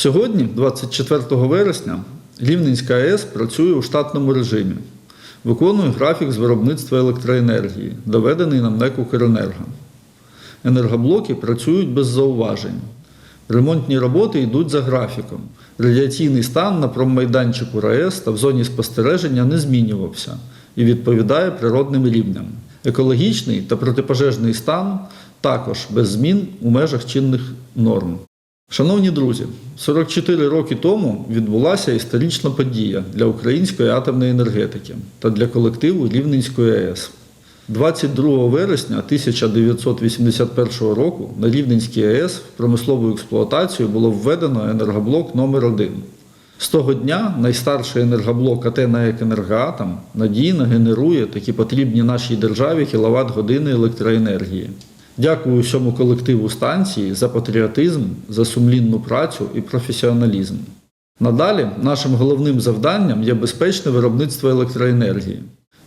Сьогодні, 24 вересня, Рівненська АЕС працює у штатному режимі, виконує графік з виробництва електроенергії, доведений нам НЕК «Укренерго». Енергоблоки працюють без зауважень. Ремонтні роботи йдуть за графіком. Радіаційний стан на промайданчику РаЕС та в зоні спостереження не змінювався і відповідає природним рівням. Екологічний та протипожежний стан також без змін у межах чинних норм. Шановні друзі, 44 роки тому відбулася історична подія для української атомної енергетики та для колективу Рівненської АЕС. 22 вересня 1981 року на Рівненській АЕС в промислову експлуатацію було введено енергоблок номер 1 З того дня найстарший енергоблок АТ НАЕК «Енергоатом» надійно генерує такі потрібні нашій державі кіловат-години електроенергії. Дякую всьому колективу станції за патріотизм, за сумлінну працю і професіоналізм. Надалі нашим головним завданням є безпечне виробництво електроенергії.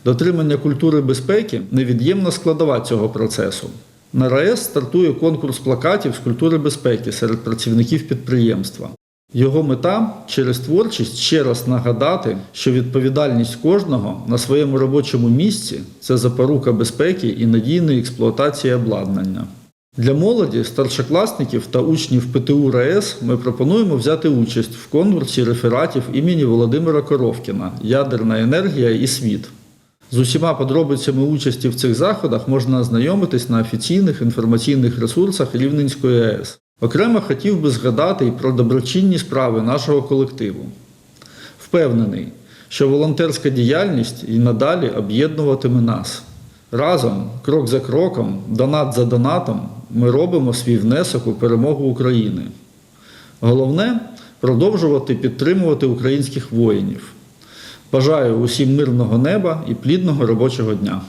Дотримання культури безпеки невід'ємна складова цього процесу. На РаЕС стартує конкурс плакатів з культури безпеки серед працівників підприємства. Його мета через творчість ще раз нагадати, що відповідальність кожного на своєму робочому місці це запорука безпеки і надійної експлуатації обладнання. Для молоді, старшокласників та учнів ПТУ РаЕС ми пропонуємо взяти участь в конкурсі рефератів імені Володимира Коровкіна Ядерна енергія і світ. З усіма подробицями участі в цих заходах можна ознайомитись на офіційних інформаційних ресурсах Рівненської АЕС. Окремо хотів би згадати і про доброчинні справи нашого колективу. Впевнений, що волонтерська діяльність і надалі об'єднуватиме нас. Разом, крок за кроком, донат за донатом, ми робимо свій внесок у перемогу України. Головне продовжувати підтримувати українських воїнів. Бажаю усім мирного неба і плідного робочого дня.